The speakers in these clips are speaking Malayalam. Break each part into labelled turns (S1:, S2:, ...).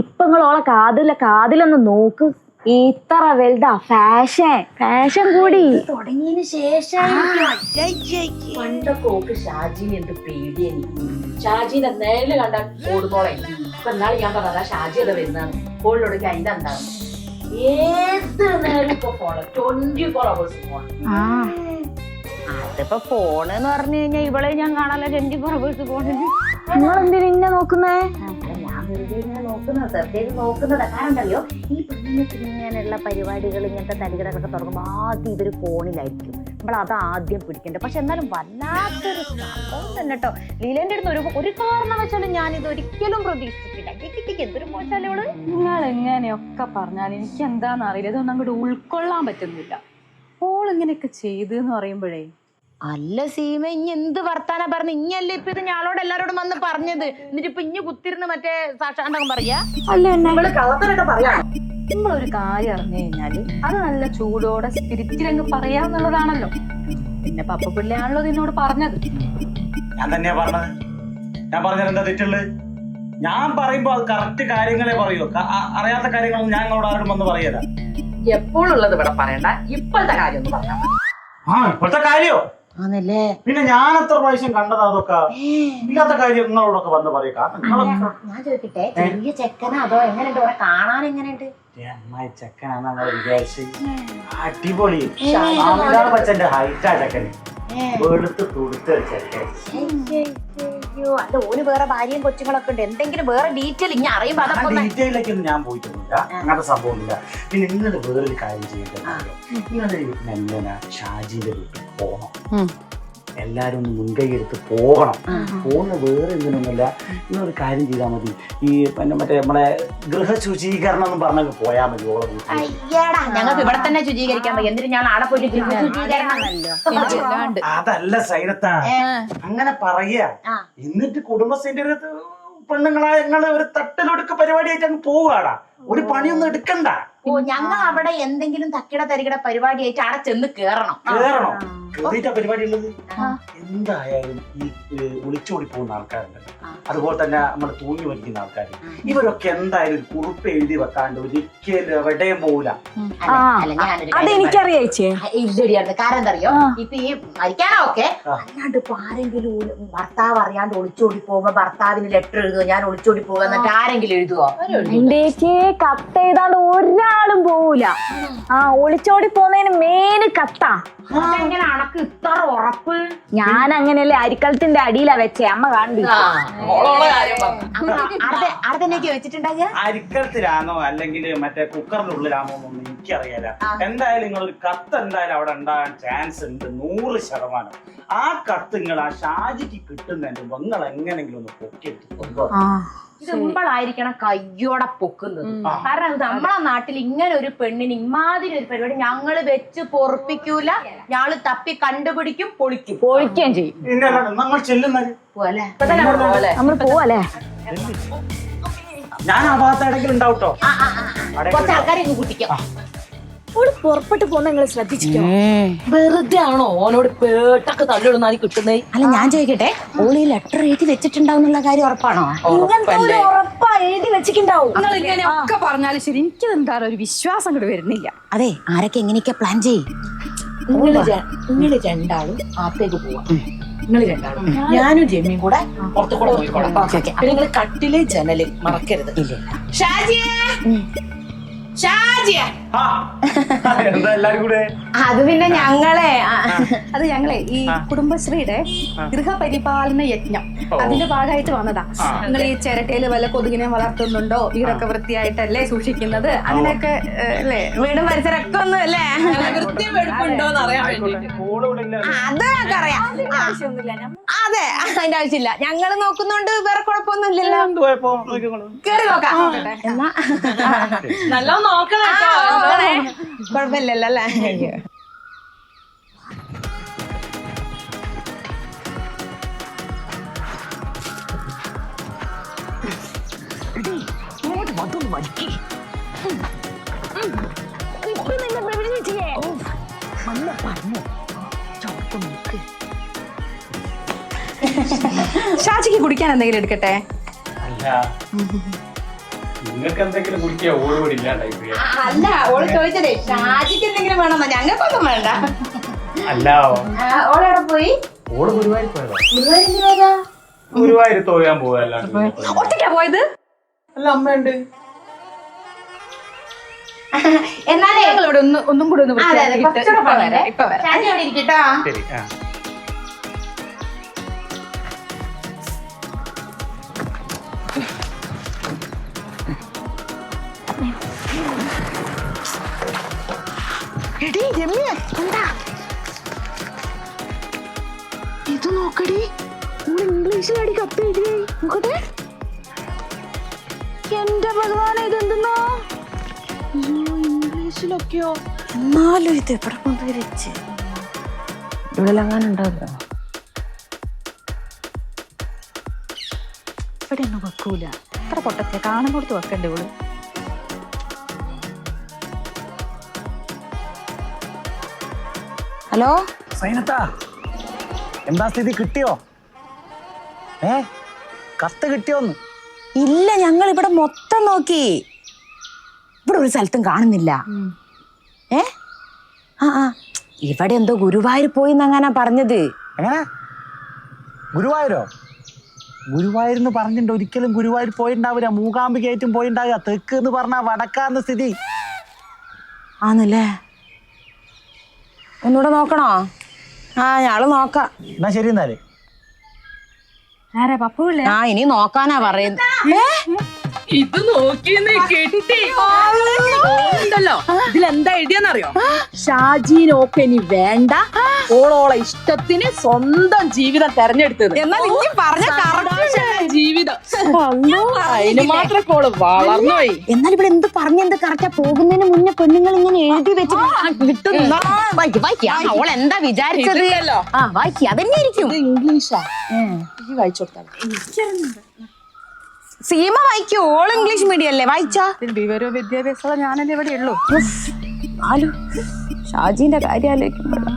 S1: ഇപ്പൊ ഓളെ കാതില കാതിലൊന്ന് നോക്ക്. ഇത്ര വലുതാ ഫാഷൻ. ഫാഷൻ കൂടി.
S2: തുടങ്ങിയതിന് ശേഷം പണ്ടൊക്കെ ഓക്ക് ഷാജിനെ എന്ത് എനിക്ക് ഷാജിനെ നേരിൽ കണ്ട ഓടുന്നോളെ. ഇപ്പൊ എന്നാൾ ഞാൻ പറഞ്ഞതാ ഷാജി അത് വരുന്നതാണ് ഫോണിലോട് അതിന്റെ എന്താണ് ഏത് നേരം ഇപ്പൊ phone twenty four hours phone
S3: അതിപ്പോ ഫോൺ എന്ന് പറഞ്ഞു കഴിഞ്ഞാൽ ഇവളെ ഞാൻ കാണാല്ല ട്വന്റി ഫോർ അവേഴ്സ് ഫോണിൽ
S1: നിങ്ങൾ എന്തിനാ നോക്കുന്നേ?
S2: വെറുതെ ഇങ്ങനെ നോക്കുന്നത് വെറുതെ നോക്കുന്നത്. കാരണം
S3: ഈ പെണ്ണിനൊക്കെ ഇങ്ങനെയുള്ള പരിപാടികൾ ഇങ്ങനത്തെ തരികടകളൊക്കെ തുടങ്ങുമ്പോൾ ആദ്യം ഇവർ ഫോണിലായിരിക്കും. നമ്മൾ അത് ആദ്യം പിടിക്കണ്ടേ പക്ഷെ എന്നാലും വല്ലാത്തൊരു സംഭവം തന്നെ കേട്ടോ. ലീലേന്റെ അടുത്ത് ഒരു ഒരു കാരണവശാലും ഞാൻ ഇത് ഒരിക്കലും പ്രതീക്ഷിച്ചിട്ടില്ല. എന്തൊരു പോച്ചാലും
S4: നിങ്ങൾ എങ്ങനെയൊക്കെ പറഞ്ഞാൽ എനിക്ക് എന്താണെന്ന് അറിയില്ല. ഇതൊന്നും അങ്ങോട്ട് ഉൾക്കൊള്ളാൻ പറ്റുന്നില്ല. ഓൾ ഇങ്ങനെയൊക്കെ ചെയ്തു എന്ന് പറയുമ്പോഴേ
S3: അല്ല സീമ ഇനി എന്ത് വർത്താന പറഞ്ഞു? ഇനിയല്ലേ ഇപ്പൊ ഇത് ഞാളോട് എല്ലാരോടും വന്ന് പറഞ്ഞത്? എന്നിട്ട് ഇപ്പൊ ഇഞ്ഞു കുത്തിരുന്ന് മറ്റേ സാക്ഷാണ്ടകം പറയാ?
S2: നിങ്ങളൊരു കള്ളത്തരൊക്കെ പറയാം.
S4: നമ്മളൊരു കാര്യം അറിഞ്ഞു കഴിഞ്ഞാൽ അത് നല്ല ചൂടോടെ സ്പിരിറ്റിലങ്ങ് പറയാന്നുള്ളതാണല്ലോ. പിന്നെ പപ്പ പിള്ളയാണല്ലോ ഇതിനോട് പറഞ്ഞത്.
S5: ഞാൻ തന്നെയാ പറഞ്ഞത്. ഞാൻ പറഞ്ഞത് എന്താ തെറ്റുള്ളത് ഞാൻ പറയുമ്പോ അത് കറക്റ്റ് കാര്യങ്ങളെ പറയൂ? അറിയാത്ത കാര്യങ്ങളൊന്നും ഞാൻ നിങ്ങളോട് ആരോടും വന്ന് പറയല.
S2: എപ്പോഴുള്ളത് ഇവിടെ പറയണ്ട. ഇപ്പോഴത്തെ കാര്യം ഒന്ന് പറഞ്ഞാൽ
S5: ആ ഇപ്പോഴത്തെ കാര്യോ?
S3: ആണല്ലേ
S5: പിന്നെ ഞാൻ എത്ര പ്രാവശ്യം കണ്ടതാ അതൊക്കെ. ഇല്ലാത്ത കാര്യം നിങ്ങളോടൊക്കെ വന്ന് പറയും. കാരണം നിങ്ങളൊക്കെ
S3: ഞാൻ ചോദിക്കട്ടെ ചെറിയ ചെക്കനാ അതോ എങ്ങനെയുണ്ട്? ഇവിടെ കാണാൻ എങ്ങനെയുണ്ട്?
S5: അമ്മായി അടിപൊളി. അമിതാഭ് ബച്ചന്റെ ഹൈറ്റാ ചെക്കന്. വെളുത്ത് തുടുത്ത ചെക്കൻ
S3: അയ്യോ അത് ഓന് വേറെ ഭാര്യയും കൊച്ചുങ്ങളൊക്കെ ഉണ്ട്. എന്തെങ്കിലും വേറെ ഡീറ്റെയിൽ ഇനി അറിയുമ്പോ അതൊക്കെ ഒന്ന്
S5: ഡീറ്റെയിലേക്കൊന്നും ഞാൻ പോയിട്ടൊന്നുമില്ല. അങ്ങനത്തെ സംഭവമൊന്നുമില്ല. പിന്നെ നിങ്ങൾ വേറൊരു കാര്യം ചെയ്യേണ്ടത് നിങ്ങൾ മെല്ലന ഷാജിന്റെ വീട്ടിൽ പോകണം എല്ലാരും ഒന്ന് മുൻകൈ എടുത്ത് പോകണം പോകുന്ന വേറെ എന്തിനൊന്നുമില്ല. ഇന്നൊരു കാര്യം ചെയ്താൽ മതി. ഈ പിന്നെ മറ്റേ നമ്മളെ ഗൃഹ ശുചീകരണം എന്ന് പറഞ്ഞു പോയാൽ മതി ഓളെ
S3: അയ്യടാ ഞങ്ങൾക്ക് ഇവിടെ തന്നെ ശുചീകരിക്കാൻ പറ്റും എന്തിനും ഞാൻ ആടെ പോയിട്ട് ഗൃഹ ശുചീകരണമല്ലോ
S5: അതല്ല സൈനത്താ. അങ്ങനെ പറയാ. എന്നിട്ട് കുടുംബശ്രീന്റെ ഒരു പെണ്ണുങ്ങളായ ഞങ്ങൾ ഒരു തട്ടിലൊടുക്ക പരിപാടിയായിട്ട് അങ്ങ് പോവാടാ ഒരു പണിയൊന്നും എടുക്കണ്ട.
S3: ഓ ഞങ്ങൾ അവിടെ എന്തെങ്കിലും തക്കിട തരികിട പരിപാടിയായിട്ട് അവിടെ ചെന്ന് കേറണം.
S5: കേറണം. കേറിയിട്ടാ പരിപാടി ഉള്ളത് എന്തായാലും ഈ ഒളിച്ചോടി പോകുന്ന ആൾക്കാരുണ്ട്. അതുപോലെ തന്നെ നമ്മൾ തൂങ്ങി വലിക്കുന്ന ആൾക്കാർ ഇവരൊക്കെ എന്തായാലും ഒരു കുറിപ്പ് എഴുതി വെക്കാണ്ട് ഒരിക്കലും എവിടെയും പോവില്ല
S3: ഇല്ലടിയായിരുന്നു കാരണം
S1: എന്തറിയോ.
S3: ഇപ്പൊ ഈ മരിക്കാനോ ഒക്കെ. അല്ലാണ്ട് ഇപ്പൊ ആരെങ്കിലും ഭർത്താവ് അറിയാണ്ട് ഒളിച്ചോടി പോകുമ്പോ ഭർത്താവിന് ലെറ്റർ എഴുതുമോ ഞാൻ ഒളിച്ചോടി പോകുക എന്നിട്ട് ആരെങ്കിലും എഴുതുവോ?
S1: കത്ത് എഴുതാണ്ട് ഒരാളും പോവൂല. ആ ഒളിച്ചോടി പോകുന്നതിന് മെയിൻ കത്താ.
S3: എങ്ങനെ അണക്ക് ഇത്ര ഉറപ്പ്?
S1: ഞാൻ അങ്ങനെയല്ലേ അരിക്കളത്തിന്റെ അടിയിലാ വെച്ചേ. അമ്മ കാണി
S3: അർദ്ധനൊക്കെ വെച്ചിട്ടുണ്ടാകുക
S5: അരിക്കത്തിലാണോ അല്ലെങ്കിൽ മറ്റേ കുക്കറിന്റെ ഉള്ളിലാണോ എന്നൊന്നും എനിക്കറിയാല എന്തായാലും നിങ്ങൾ ഒരു കത്ത് എന്തായാലും അവിടെ ഉണ്ടാകാൻ ചാൻസ് ഉണ്ട് നൂറ് ശതമാനം. ആ കത്ത് നിങ്ങൾ ആ ഷാജിക്ക് കിട്ടുന്നതിന്റെ നിങ്ങൾ എങ്ങനെങ്കിലും ഒന്ന് പൊക്കിയെടുത്ത് കൊണ്ടുപോകാം.
S3: ഇത് നമ്മളായിരിക്കണം കയ്യോടെ പൊക്കുന്നത്. കാരണം നമ്മളെ നാട്ടിൽ ഇങ്ങനെ ഒരു പെണ്ണിന് ഇമാതിരി ഒരു പരിപാടി ഞങ്ങൾ വെച്ച് പൊറപ്പിക്കൂല. ഞങ്ങൾ തപ്പി കണ്ടുപിടിക്കും പൊളിക്കും.
S1: പൊളിക്കുകയും ചെയ്യും.
S5: നിങ്ങൾ ചെല്ലുന്നത്?
S3: പോലെ
S1: നമ്മൾ പോവല്ലേ?
S5: ഞാൻ ആ ഭാഗത്ത് ഇടയ്ക്ക് ഉണ്ടാവട്ടോ
S3: കുറച്ച് ആൾക്കാരെ കൂട്ടിക്കാം.
S1: ഓൾ പുറപ്പെട്ടു പോണ നിങ്ങൾ ശ്രദ്ധിച്ചിട്ടോ
S2: വെറുതെ ആണോ ഓനോട് പേട്ടൊക്കെ തള്ളിടുന്ന കിട്ടുന്നേ?
S3: അല്ല ഞാൻ ചോദിക്കട്ടെ ഓളി ലെറ്റർ എഴുതി വെച്ചിട്ടുണ്ടാവുന്നുള്ള കാര്യം ഉറപ്പാണോ?
S1: ഉറപ്പാ എഴുതി വെച്ചിട്ടുണ്ടാവും.
S4: നിങ്ങൾ ഇങ്ങനെയൊക്കെ പറഞ്ഞാലും ശരി എനിക്ക് എന്താ ഒരു വിശ്വാസം കൂടി വരുന്നില്ല.
S3: അതെ ആരൊക്കെ എങ്ങനെയൊക്കെ പ്ലാൻ ചെയ്യും?
S2: നിങ്ങൾ നിങ്ങൾ രണ്ടാളും അകത്തേക്ക് പോവാ. നിങ്ങൾ രണ്ടാളും. ഞാനും ജെമ്മിയും കൂടെ പുറത്തു കൂടെ പോയിക്കോളാം പിന്നെ നിങ്ങൾ കട്ടിൽ ജനൽ മറക്കരുത്. ഷാജിയേ! ഷാജിയേ
S5: ആ, എന്താ എല്ലാരും കൂടെ?
S3: അത് പിന്നെ ഞങ്ങളെ ആ,
S4: അത് ഞങ്ങളെ ഈ കുടുംബശ്രീയുടെ ഗൃഹപരിപാലന യജ്ഞം. അതിന്റെ ഭാഗമായിട്ട് വന്നതാ. നിങ്ങൾ ഈ ചിരട്ടയിൽ വല്ല കൊതുകിനെ വളർത്തുന്നുണ്ടോ? വീടൊക്കെ വൃത്തിയായിട്ടല്ലേ സൂക്ഷിക്കുന്നത്? അങ്ങനെയൊക്കെ അല്ലേ?
S3: വീടും പരിസരമൊക്കെ ഒന്നും അല്ലേ?
S2: അറിയാൻ വേണ്ടി
S5: കൂടെ ഇവിടെ ഇല്ല.
S3: അതൊക്കെ അറിയാം അതെ അതിന്റെ ആവശ്യമില്ല. ഞങ്ങൾ നോക്കുന്നുണ്ട് വേറെ കുഴപ്പമൊന്നും ഇല്ലല്ലോ.
S5: എന്ത് കുഴപ്പം? നോക്കിക്കോളൂ.
S3: കേറി നോക്കാം. എന്നാ
S2: നല്ല നോക്കണം.
S3: കുഴപ്പമില്ലല്ലോ അല്ലേ?
S4: ഷാജിക്ക് കുടിക്കാൻ എന്തെങ്കിലും എടുക്കട്ടെ?
S5: അല്ല. നിങ്ങൾക്ക് എന്തെങ്കിലും കുടിക്കുക ഓടുപടി ഇല്ലാണ്ടായി
S4: അല്ല ഓൾ ചോദിച്ചതേ ഷാജിക്ക് എന്തെങ്കിലും വേണമെന്നോ ഞങ്ങൾക്കൊന്നും വേണ്ട.
S5: അല്ല.
S4: ഓളെവിടെ പോയി?
S5: ഓൾ ഗുരുവായൂർ പോയതാ. ഗുരുവായൂർ തോയാൻ പോവാ തോയാൻ പിന്നെ പോയി.
S4: ഒറ്റയ്ക്കാ പോയത്?
S5: അല്ല അമ്മയുണ്ട്.
S4: എന്നാലേ ഇവിടെ ഒന്ന് ഒന്നും കൂടെ ഒന്ന് ഇപ്പൊ വരാം, ഇപ്പൊ വരാം.
S6: അവിടെ ഇരിക്കട്ടോ?
S5: ശരി ആ.
S3: നോക്കടി. ഇംഗ്ലീഷിലടി കത്ത് എഴുതി നോക്കട്ടെ. എന്റെ ഭഗവാനെ ഇതെന്തെന്നോ? ഇംഗ്ലീഷിലൊക്കെയോ? എന്നാലും ഇത് എവിടെ കൊണ്ടുവരച്ച് ഇവിടെ അങ്ങനെ ഉണ്ടാവില്ല ഇവിടെ ഒന്നും വെക്കൂല. എത്ര പൊട്ടത്തെ കാണുന്നിടത്ത് വെക്കണ്ടേ ഇവൾ? ഹലോ?
S5: സൈനത്താ. എന്താ സ്ഥിതി? കിട്ടിയോ? ഏ? കത്ത് കിട്ടിയോന്ന്?
S3: ഇല്ല ഞങ്ങൾ ഇവിടെ മൊത്തം നോക്കി. ഇവിടെ ഒരു സ്ഥലത്തും കാണുന്നില്ല. ഏ? ആ ആ. ഇവിടെ എന്തോ ഗുരുവായൂർ പോയി എന്നങ്ങാനാ പറഞ്ഞത്.
S5: എങ്ങനെ? ഗുരുവായൂരോ? ഗുരുവായൂർ എന്ന് പറഞ്ഞിട്ടുണ്ട് ഒരിക്കലും ഗുരുവായൂർ പോയിണ്ടാവില്ല മൂകാംബികയായിട്ടും പോയിണ്ടാവുക. തെക്ക് എന്ന് പറഞ്ഞാൽ വടക്കാന്ന് സ്ഥിതി.
S3: ആന്നല്ലേ? ഒന്നുകൂടെ നോക്കണോ? ആ ഞാൾ നോക്കാം.
S5: എന്നാ ശരി എന്നാൽ.
S4: ആരാ പപ്പുല്ലേ
S3: ആ ഇനി നോക്കാനാ പറയുന്നത്
S2: ഇത് നോക്കിയെന്ന് കിട്ടി. ഉണ്ടല്ലോ. ഇതിലെന്താ എഴുതിയെന്നറിയോ? ഷാജീനൊക്കെ ഇനി വേണ്ട. ഓളോളെ ഇഷ്ടത്തിന് സ്വന്തം ജീവിതം തെരഞ്ഞെടുത്തത്.
S3: എന്നാൽ ഇനി പറഞ്ഞ
S2: ജീവിതം. അതിന് മാത്രം ഓൾ വളർന്നുപോയി
S3: എന്നാൽ ഇവിടെ എന്ത് പറഞ്ഞ എന്ത് കറക്റ്റാ പോകുന്നതിന് മുന്നേ പെണ്ണുങ്ങൾ ഇങ്ങനെ എഴുതി വെച്ച് കിട്ടുന്ന ഓൾ എന്താ വിചാരിച്ചത്. ആ വായിക്ക്. അതന്നെ ഇരിക്കും.
S2: ഇംഗ്ലീഷാ. വായിച്ചു കൊടുത്താൽ
S3: സീമ വായിക്കൂ? ഓൾ ഇംഗ്ലീഷ് മീഡിയം അല്ലേ? വായിച്ചാ?
S4: വിവരവും വിദ്യാഭ്യാസവും ഞാനല്ലേ ഇവിടെ ഉള്ളൂ.
S3: ആലു. ഷാജിന്റെ കാര്യം
S2: ആലോചിക്കുമ്പോഴാണ്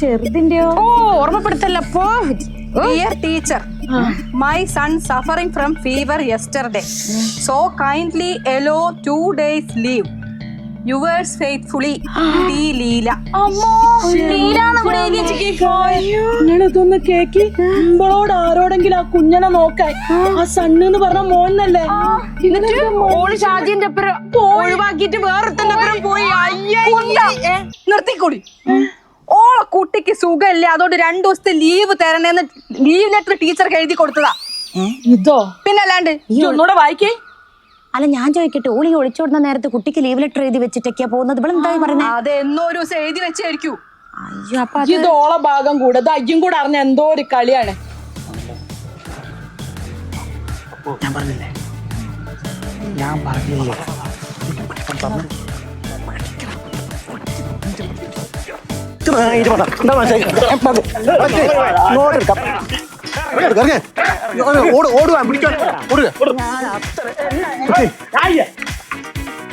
S3: ചെറുതിന്റെയോ? ഓ ഓർമ്മപ്പെടുത്തല്ലപ്പോ
S4: dear teacher my son suffering from fever yesterday so kindly allow two days leave. Yours faithfully T Leela.
S2: നിങ്ങളിതൊന്ന് കേക്കി. ഇമ്പളോട് ആരോടെങ്കിലും ആ കുഞ്ഞനെ നോക്കാൻ. ആ. സണ്ണ് എന്ന് പറഞ്ഞ മോന്നല്ലേ
S3: ഓൾ ഷാജിന്റെ അപ്പുറം ഒഴിവാക്കിയിട്ട് വേറൊരുത്തന്റെ അപ്പുറം പോയി.
S4: നിർത്തിക്കൂടി. ഓളെ കുട്ടിക്ക് സുഖമില്ല. അതുകൊണ്ട് രണ്ടു ദിവസത്തെ ലീവ് തരണേന്ന് ലീവ് ലെറ്റർ ടീച്ചർക്ക് എഴുതി കൊടുത്തതാ.
S2: ഇതോ?
S4: പിന്നല്ലാണ്ട്
S2: ഒന്നുകൂടെ വായിക്കേ.
S3: അല്ല ഞാൻ ചോദിക്കട്ടെ ഓളി ഒളിച്ചോടുന്ന നേരത്തെ കുട്ടിക്ക് ലീവ് ലെറ്റർ എഴുതി വെച്ചിട്ടൊക്കെയാ പോകുന്നത്? ഇവിടെ എന്തായി പറഞ്ഞേ?
S4: അത് എന്നോ ഒരു ദിവസം എഴുതി വെച്ചായിരിക്കും.
S3: അയ്യോ അപ്പൊ അത്
S2: ഇത് ഭാഗം കൂടെ ഇത് അയ്യും കൂടെ അറിഞ്ഞ എന്തോ ഒരു കളിയാണ്.
S5: ഞാൻ പറഞ്ഞില്ലേ? ഞാൻ പറഞ്ഞില്ലേ?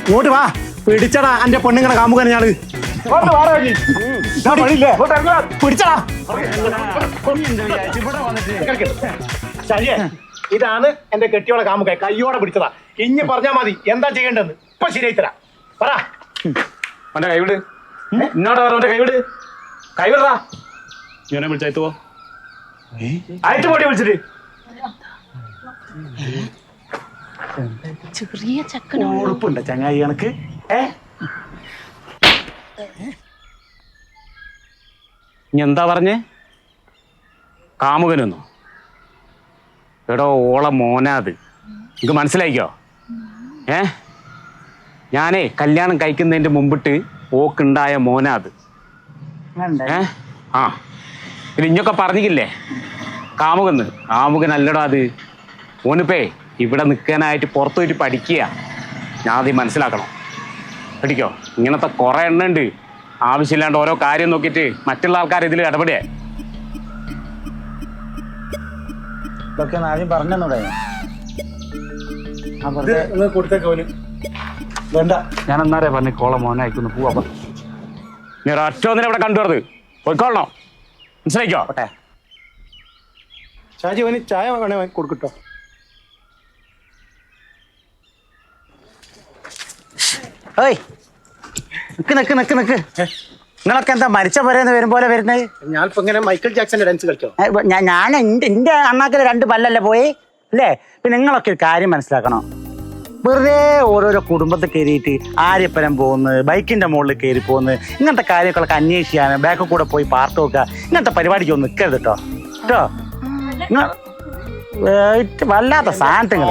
S7: ഇങ്ങോട്ട് വാ പിടിച്ചടാ എന്റെ പെണ്ണുങ്ങളെ കാമുകനെ ഞാൾ പിടിച്ചടാ. ഇതാണ് എന്റെ കെട്ടിയോടെ കാമുക കയ്യോടെ പിടിച്ചതാ. ഇഞ്ഞ് പറഞ്ഞാ മതി എന്താ ചെയ്യേണ്ടത് ഇപ്പൊ ശരിയായി തരാം പറ.
S8: അവന്റെ കൈവിട്. എന്നോട് അവന്റെ കൈവിട്. കൈവിടറാ.
S7: ഇവനെ വിളിച്ചോ
S8: അയച്ചു പോടി വിളിച്ചിട്ട്.
S5: ഉറപ്പുണ്ട് ചങ്ങായി കണക്ക്. ഏ?
S8: ഇനി എന്താ പറഞ്ഞേ? കാമുകനൊന്നോ? എടോ ഓള മോനാത് നിങ്ങക്ക് മനസ്സിലായിക്കോ? ഏ? ഞാനേ കല്യാണം കഴിക്കുന്നതിന്റെ മുമ്പിട്ട് ഓക്കുണ്ടായ മോനാത് ഏ? ആ. പിന്നെ ഇഞ്ഞൊക്കെ പറഞ്ഞില്ലേ കാമുകന്ന് കാമുകൻ അല്ലടാ അത്. ഓനിപ്പേ ഇവിടെ നിൽക്കാനായിട്ട് പുറത്തു പോയിട്ട് പഠിക്കുക. ഞാൻ അത് മനസ്സിലാക്കണം. പഠിക്കോ? ഇങ്ങനത്തെ കുറെ എണ്ണ ഉണ്ട് ആവശ്യമില്ലാണ്ട് ഓരോ കാര്യം നോക്കിയിട്ട് മറ്റുള്ള ആൾക്കാർ ഇതിൽ ഇടപെടുക.
S5: ഇതൊക്കെ ആദ്യം പറഞ്ഞൂടെ
S7: വേണ്ട.
S8: ഞാൻ എന്നാരേ പറഞ്ഞു കോള മോനെ അയക്കുന്നു പോവാ. നീ ഒരൊറ്റ ഒന്നിനെ ഇവിടെ കണ്ടുവരുത് പോയിക്കോളണോ. മനസ്സിലായിക്കോ?
S5: പോട്ടെ.
S7: ഷാജി അവന് ചായ വേണേ കൊടുക്കട്ടോ.
S5: ഓയ് നിക്ക് നിക്ക് നിക്ക് നിക്ക്. നിങ്ങളൊക്കെ എന്താ മരിച്ച പോരെന്ന് വരും പോലെ വരുന്നത്?
S7: ഞാനിപ്പോ ഇങ്ങനെ മൈക്കിൾ ജാക്സന്റെ ഡാൻസ് കളിക്കോ?
S5: ഏ, ഇപ്പൊ ഞാ- ഞാൻ എന്റെ എന്റെ അണ്ണാക്കിൽ രണ്ട് പല്ലല്ലേ പോയി? അല്ലേ? പിന്നെ നിങ്ങളൊക്കെ ഒരു കാര്യം മനസ്സിലാക്കണം? വെറുതെ ഓരോരോ കുടുംബത്തെ കയറിയിട്ട് ആര്യപ്പനം പോകുന്നത് ബൈക്കിന്റെ മുകളിൽ കയറി പോകുന്നത് ഇങ്ങനത്തെ കാര്യങ്ങളൊക്കെ അന്വേഷിക്കാൻ ബാക്കിൽ കൂടെ പോയി പാർത്ത് നോക്കുക ഇങ്ങനത്തെ പരിപാടിക്ക് ഒന്നും നിൽക്കരുത് കേട്ടോ കേട്ടോ വല്ലാത്ത സാധനങ്ങൾ